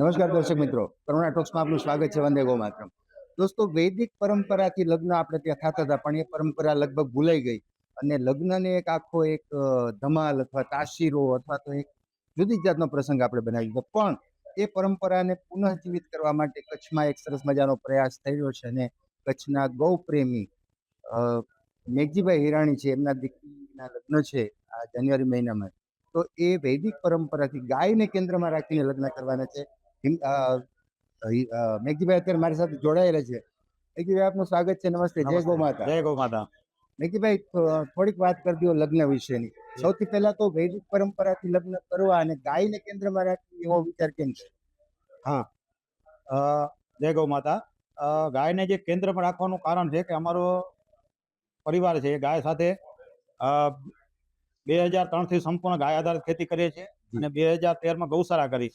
નમસ્કાર દર્શક મિત્રો. કરુણા ટોક્સમાં આપનું સ્વાગત છે વંદે ગો દોસ્તો, વૈદિક પરંપરાથી લગ્ન આપણે ત્યાં થતા હતા, પણ એ પરંપરા લગભગ ભૂલાઈ ગઈ. અને લગ્નને એક આખો એક ધમાલ અથવા તાશીરો અથવા તો એક જુદી જાતનો પ્રસંગ આપણે બનાવી દીધો. પણ એ પરંપરાને પુનઃજીવિત કરવા માટે કચ્છમાં એક સરસ મજાનો પ્રયાસ રહ્યો છે અને કચ્છના ગૌ પ્રેમી મેઘજીભાઈ હિરાણી છે, એમના દીકરીના લગ્ન છે આ જાન્યુઆરી મહિનામાં. તો એ વૈદિક પરંપરાથી ગાયને કેન્દ્રમાં રાખીને લગ્ન કરવાના છે. મેઘજીભાઈ અત્યારે મારી સાથે જોડાયેલા છે. મેઘજીભાઈ આપનું સ્વાગત છે. નમસ્તે. જય ગૌ માતા જય ગૌ માતા મેઘજીભાઈ થોડીક વાત કરી દો લગ્ન વિશેની. સૌથી પહેલા તો વૈદિક પરંપરાથી લગ્ન કરવા અને ગાયને કેન્દ્રમાં રાખવી એવો વિચાર કેમ છે? હા. જય ગૌ માતા ગાયને જે કેન્દ્રમાં રાખવાનું કારણ છે કે અમારો પરિવાર છે એ ગાય સાથે બે હજાર ત્રણથી સંપૂર્ણ ગાય આધારિત ખેતી કરીએ છીએ. અને બે હજાર તેરમાં ગૌશાળા કરી.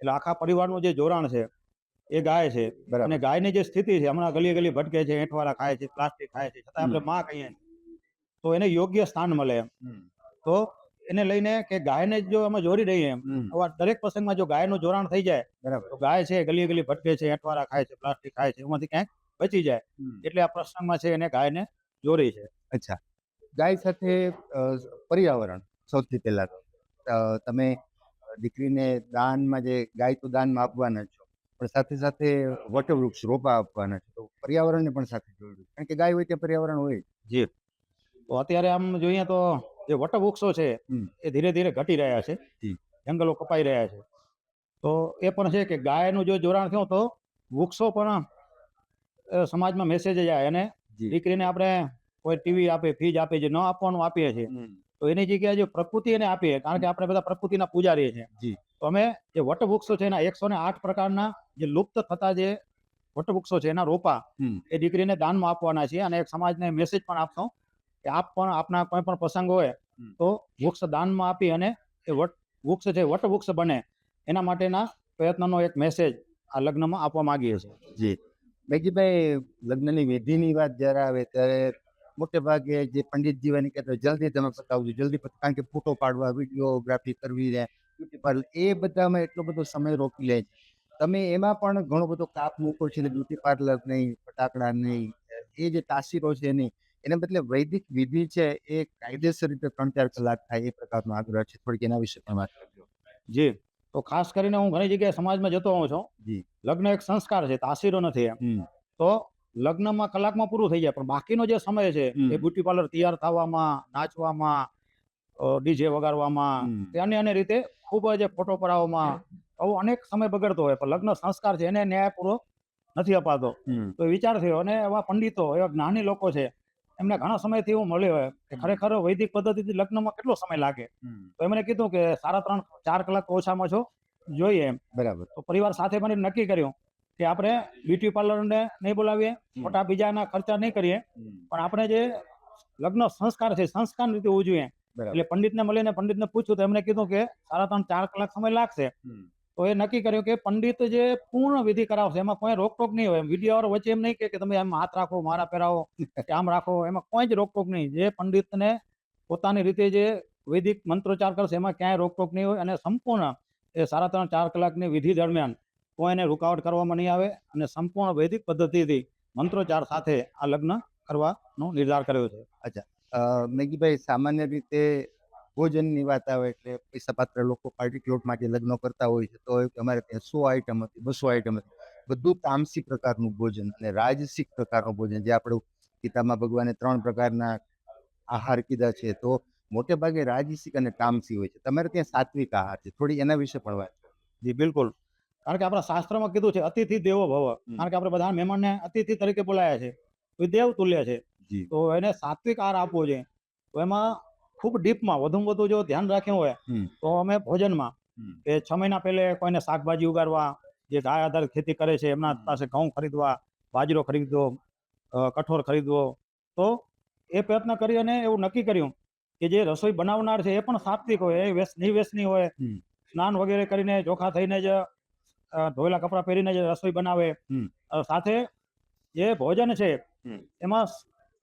એટલે આખા પરિવારનું જે જોડાણ છે એ ગાય છે. અને ગાયની જે સ્થિતિ છે હમણાં ગલી ગલી ભટકે છે એંઠવાળા ખાય છે પ્લાસ્ટિક ખાય છે છતાં આપણે માં કહીએ તો એને યોગ્ય સ્થાન મળે. એમ તો એને લઈને કે ગાયને જો અમે જોડી રહીએ એમ દરેક પ્રસંગમાં જો ગાયનું જોડાણ થઈ જાય બરાબર. તો ગાય છે ગલી ગલી ભટકે છે એંઠવાળા ખાય છે પ્લાસ્ટિક ખાય છે એમાંથી ક્યાંક બચી જાય. એટલે આ પ્રસંગમાં છે એને ગાયને જોડી છે. અચ્છા. ગાય સાથે પર્યાવરણ સૌથી પહેલા તો. તમે દીકરીને દાનમાં જે ગાય તો દાનમાં આપવાના છો પણ સાથે સાથે વટવૃક્ષ રોપા આપવાના છે. તો પર્યાવરણને પણ સાથે જોડ્યું કારણ કે ગાય હોય ત્યાં પર્યાવરણ હોય જી. તો અત્યારે આમ જોઈએ તો જે વટવૃક્ષો છે એ ધીરે ધીરે ઘટી રહ્યા છે. જંગલો કપાઈ રહ્યા છે. તો એ પણ છે કે ગાયનું જો જોડાણ થયું તો વૃક્ષો પણ સમાજમાં મેસેજ જાય અને. દીકરીને આપણે કોઈ ટીવી આપે ફ્રીજ આપે જે ન આપવાનું આપીએ છીએ. તો એની જગ્યાએ જો પ્રકૃતિ એને આપીએ કારણ કે આપણે બધા પ્રકૃતિના પૂજારી છીએ જી. તો અમે જે વટવૃક્ષો છે એના એકસો ને આઠ પ્રકારના જે લુપ્ત થતા જે વટવૃક્ષો છે એના રોપા હમ. એ દીકરીને દાનમાં આપવાના છે અને એક સમાજને મેસેજ પણ આપશો કે આપ પણ આપના કોઈ પણ પ્રસંગ હોય તો વૃક્ષ દાનમાં આપી અને એ વટ વૃક્ષ છે વટવૃક્ષ બને એના માટેના પ્રયત્નનો એક મેસેજ આ લગ્નમાં આપવા માંગીએ છીએ જી મેઘજીભાઈ લગ્નની વિધિની વાત જ્યારે આવે ત્યારે મોટે ભાગે જે પંડિત જીવાની કહેતા જલ્દી તમે પતાવજો જલ્દી કારણ કે ફોટો પાડવા વિડીયોગ્રાફી કરવી રહે બ્યુટી એ બધામાં એટલો બધો સમય રોકી લે છે. તમે એમાં પણ ઘણો બધો કાપ મૂકો છો ને બ્યુટી પાર્લર નહીં ફટાકડા નહીં એ જે તાસીરો છે નહીં એને બદલે વૈદિક વિધિ છે એ કાયદેસર રીતે ત્રણ ચાર કલાક થાય એ પ્રકારનો આગ્રહ છે. થોડીક એના વિશે પણ વાત કરજો. જી. તો ખાસ કરીને હું ઘણી જગ્યાએ સમાજમાં જતો હોઉં છું. જી. લગ્ન એક સંસ્કાર છે તાસીરો નથી એમ. તો લગ્નમાં કલાકમાં પૂરું થઈ જાય પણ બાકીનો જે સમય છે એ બ્યુટી પાર્લર તૈયાર થવામાં નાચવામાં ડીજે વગાડવામાં. કે અન્ય અન્ય રીતે ખૂબ જ ફોટો પડાવવામાં આવો અનેક સમય બગડતો હોય પણ લગ્ન સંસ્કાર છે એને પૂરો નથી અપાતો. તો વિચાર થયો અને એવા પંડિતો એવા જ્ઞાની લોકો છે એમને ઘણા સમયથી એવું મળ્યો હોય કે ખરેખર વૈદિક પદ્ધતિથી લગ્નમાં કેટલો સમય લાગે. તો એમણે કીધું કે સાડા ત્રણ ચાર કલાક તો ઓછામાં ઓછો જોઈએ એમ. બરાબર. તો પરિવાર સાથે મળીને નક્કી કર્યું કે આપણે બ્યુટી પાર્લરને નહીં બોલાવીએ મોટા બીજાના ખર્ચા નહીં કરીએ. પણ આપણે જે લગ્ન સંસ્કાર છે સંસ્કાર રીતે હોવું જોઈએ. એટલે પંડિતને મળીને પંડિતને પૂછ્યું તો એમણે કીધું કે સાડા ત્રણ ચાર કલાક સમય લાગશે. તો એ નક્કી કર્યું કે પંડિત જે પૂર્ણ વિધિ કરાવશે એમાં કોઈ રોકટોક નહીં હોય. વીડિયો વચ્ચે એમ નહીં કે કે તમે આમ હાથ રાખો મારા પહેરાવો કે આમ રાખો એમાં કોઈ જ રોકટોક નહીં. જે પંડિતને પોતાની રીતે જે વૈદિક મંત્રોચ્ચાર કરશે એમાં ક્યાંય રોકટોક નહીં હોય અને સંપૂર્ણ એ સાડા ત્રણ ચાર કલાકની વિધિ દરમિયાન કોઈને રૂકાવટ કરવામાં નહીં આવે અને સંપૂર્ણ વૈદિક પદ્ધતિથી મંત્રોચ્ચાર સાથે આ લગ્ન કરવાનો નિર્ધાર કર્યો છે. અચ્છા. મેગીભાઈ સામાન્ય રીતે ભોજનની વાત આવે એટલે પૈસા પાત્ર લોકો પાર્ટી પ્લોટ માટે લગ્ન કરતા હોય છે તો અમારે ત્યાં સો આઈટમ હતી બસો આઈટમ હતી. બધું તામસી પ્રકારનું ભોજન અને રાજસિક પ્રકારનું ભોજન જે આપણું ગીતામાં ભગવાને ત્રણ પ્રકારના આહાર કીધા છે તો મોટે ભાગે રાજસિક અને તામસી હોય છે. તમારે ત્યાં સાત્વિક આહાર છે થોડી એના વિશે પણ વાત જી બિલકુલ. કારણ કે આપણા શાસ્ત્રમાં કીધું છે અતિથિ દેવો ભવ. કારણ કે આપણે બધા મહેમાનને અતિથિ તરીકે બોલાયા છે. તો દેવ તુલ્ય છે. તો એને સાત્વિક આહાર આપવો છે તો એમાં ખૂબ ડીપમાં વધુમાં વધુ જો ધ્યાન રાખ્યું હોય તો અમે ભોજનમાં. કે છ મહિના પહેલે કોઈને શાકભાજી ઉગાડવા જે ગાય આધારિત ખેતી કરે છે એમના પાસે ઘઉં ખરીદવા બાજરો ખરીદવો કઠોળ ખરીદવો તો એ પ્રયત્ન કરી અને એવું નક્કી કર્યું કે જે રસોઈ બનાવનાર છે એ પણ સાત્વિક હોય એ વ્યસ નિવ્યસની હોય સ્નાન વગેરે કરીને ચોખા થઈને જ ધોયેલા કપડાં પહેરીને જે રસોઈ બનાવે. સાથે જે ભોજન છે એમાં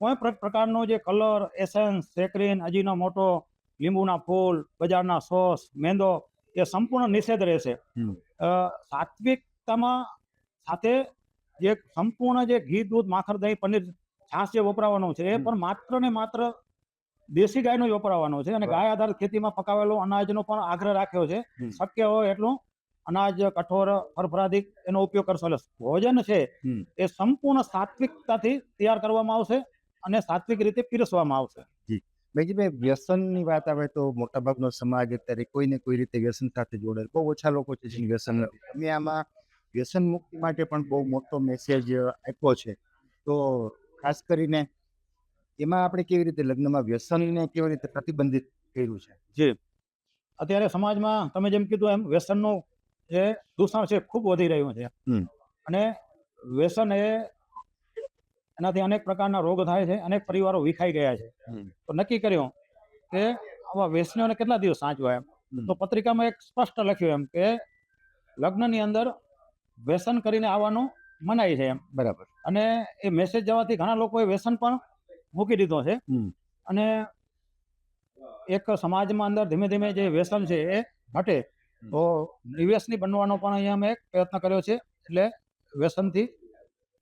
કોઈ પ્રકારનો જે કલર એસેન્સ સેક્રીન અજીનો મોટો લીંબુના ફૂલ બજારના સોસ મેંદો એ સંપૂર્ણ નિષેધ રહેશે. સાત્વિકતામાં સાથે જે સંપૂર્ણ જે ઘી દૂધ માખણ દહીં પનીર છાશ જે વપરાવાનો છે એ પણ માત્ર ને માત્ર દેશી ગાયનો જ વપરાવાનો છે અને ગાય આધારિત ખેતીમાં પકાવેલો અનાજનો પણ આગ્રહ રાખ્યો છે. શક્ય હોય એટલું અનાજ કઠોર ફરફરાદી એનો ઉપયોગ કરશો. એટલે ભોજન છે. એ સંપૂર્ણ સાત્વિકતાથી તૈયાર કરવામાં આવશે અને સાત્વિક રીતે પીરસવામાં આવશે. ભાઈ વ્યસનની વાત આવે તો મોટાભાગનો સમાજ અત્યારે કોઈ ને કોઈ રીતે વ્યસન સાથે જોડે બહુ ઓછા લોકો છે જે વ્યસન અમે આમાં વ્યસન મુક્તિ માટે પણ બહુ મોટો મેસેજ આપ્યો છે. તો ખાસ કરીને એમાં આપણે કેવી રીતે લગ્નમાં વ્યસનને કેવી રીતે પ્રતિબંધિત કર્યું છે? અત્યારે સમાજમાં તમે જેમ કીધું એમ વ્યસનનું જે દૂષણ છે ખૂબ વધી રહ્યું છે. અને વ્યસન એ એનાથી અનેક પ્રકારના રોગ થાય છે અનેક પરિવારો વિખાઈ ગયા છે. તો નક્કી કર્યું કે આવા વ્યસનીઓને કેટલા દિવસ સાચવા એમ? તો પત્રિકામાં એક સ્પષ્ટ લખ્યું એમ કે લગ્નની અંદર વ્યસન કરીને આવવાનું મનાય છે એમ. બરાબર. અને એ મેસેજ જવાથી ઘણા લોકોએ વ્યસન પણ મૂકી દીધો છે. અને એક સમાજમાં અંદર ધીમે ધીમે જે વ્યસન છે એ ઘટે. તો નિવેશની બનવાનો પણ અહીંયા અમે એક પ્રયત્ન કર્યો છે એટલે વ્યસનથી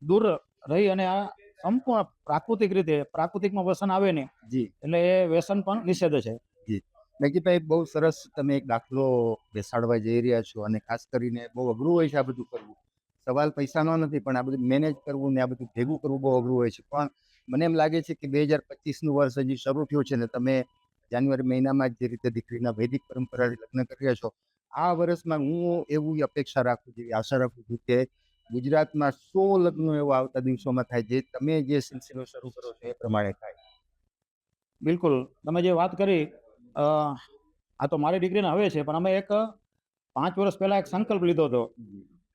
દૂર રહી અને આ સંપૂર્ણ પ્રાકૃતિક રીતે પ્રાકૃતિકમાં વ્યસન આવે ને જી. એટલે એ વ્યસન પણ નિષેધ છે. જી. નગીભાઈ બહુ સરસ તમે એક દાખલો બેસાડવા જઈ રહ્યા છો અને ખાસ કરીને બહુ અઘરું હોય છે આ બધું કરવું. સવાલ પૈસાનો નથી પણ આ બધું મેનેજ કરવું ને આ બધું ભેગું કરવું બહુ અઘરું હોય છે. પણ મને એમ લાગે છે કે બે હજાર પચીસનું વર્ષ હજી શરૂ થયું છે ને તમે જાન્યુઆરી મહિનામાં જ જે રીતે દીકરીના વૈદિક પરંપરાથી લગ્ન કરી રહ્યા છો આ વર્ષમાં હું એવું અપેક્ષા રાખું છું આશા રાખું છું કે ગુજરાતમાં સો લગ્નો એવા આવતા દિવસોમાં થાય જે તમે જે સિલસિલો શરૂ કરો છો એ પ્રમાણે થાય. બિલકુલ. તમે જે વાત કરી આ તો મારી દીકરીને હવે છે પણ અમે એક પાંચ વર્ષ પહેલા એક સંકલ્પ લીધો હતો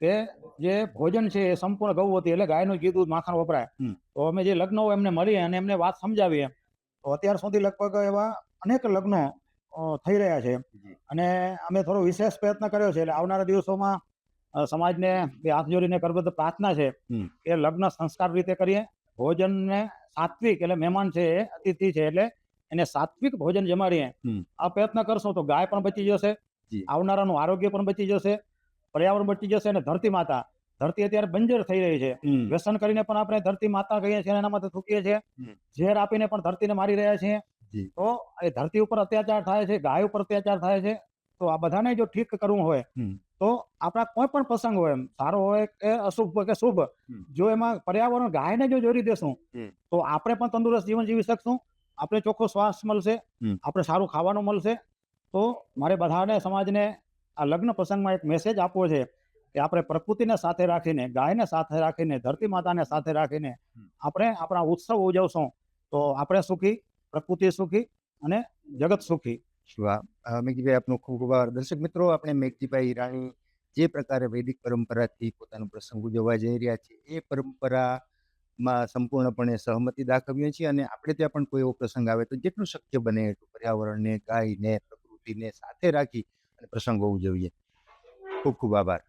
કે જે ભોજન છે એ સંપૂર્ણ ગૌવતી એટલે ગાયનું ઘી દૂધ માખણ વપરાય. તો અમે જે લગ્નો એમને મળીએ અને એમને વાત સમજાવીએ તો અત્યાર સુધી લગભગ એવા અનેક લગ્નો થઈ રહ્યા છે. અને અમે થોડો વિશેષ પ્રયત્ન કર્યો છે એટલે આવનારા દિવસોમાં સમાજને બે હાથ જોડીને કરબદ્ધ પ્રાર્થના છે. કે લગ્ન સંસ્કાર રીતે કરીએ. ભોજનને સાત્વિક એટલે મહેમાન છે એ અતિથિ છે એટલે એને સાત્વિક ભોજન જમાડીએ. આ પ્રયત્ન કરશો તો ગાય પણ બચી જશે. આવનારાનું આરોગ્ય પણ બચી જશે. પર્યાવરણ બચી જશે અને ધરતી માતા. ધરતી અત્યારે બંજર થઈ રહી છે. વ્યસન કરીને પણ આપણે ધરતી માતા કહીએ છીએ એના માટે થૂકીએ છીએ. ઝેર આપીને પણ ધરતીને મારી રહ્યા છીએ. તો એ ધરતી ઉપર અત્યાચાર થાય છે ગાય ઉપર અત્યાચાર થાય છે તો આ બધાને જો ઠીક કરવું હોય તો આપણા કોઈ પણ પ્રસંગ હોય એમ સારો હોય કે અશુભ કે શુભ જો એમાં પર્યાવરણ ગાયને જો જોડી દેશું તો આપણે પણ તંદુરસ્ત જીવન જીવી શકશું આપણે ચોખ્ખો શ્વાસ મળશે આપણે સારું ખાવાનું મળશે તો મારે બધાને સમાજને આ લગ્ન પ્રસંગમાં એક મેસેજ આપવો છે કે આપણે પ્રકૃતિને સાથે રાખીને ગાયને સાથે રાખીને ધરતી માતાને સાથે રાખીને. આપણે આપણા ઉત્સવ ઉજવશું તો આપણે સુખી પ્રકૃતિ સુખી અને જગત સુખી. વાહ મેઘજીભાઈ આપનો ખૂબ ખૂબ આભાર. દર્શક મિત્રો, આપણે મેઘજીભાઈ ઈરાણી જે પ્રકારે વૈદિક પરંપરાથી પોતાનો પ્રસંગ ઉજવવા જઈ રહ્યા છે, એ પરંપરામાં સંપૂર્ણપણે સહમતિ દાખવીએ છીએ અને આપણે ત્યાં પણ કોઈ એવો પ્રસંગ આવે તો જેટલું શક્ય બને એટલું પર્યાવરણને, ગાયને, પ્રકૃતિને સાથે રાખી અને પ્રસંગો ઉજવીએ. ખૂબ ખૂબ આભાર.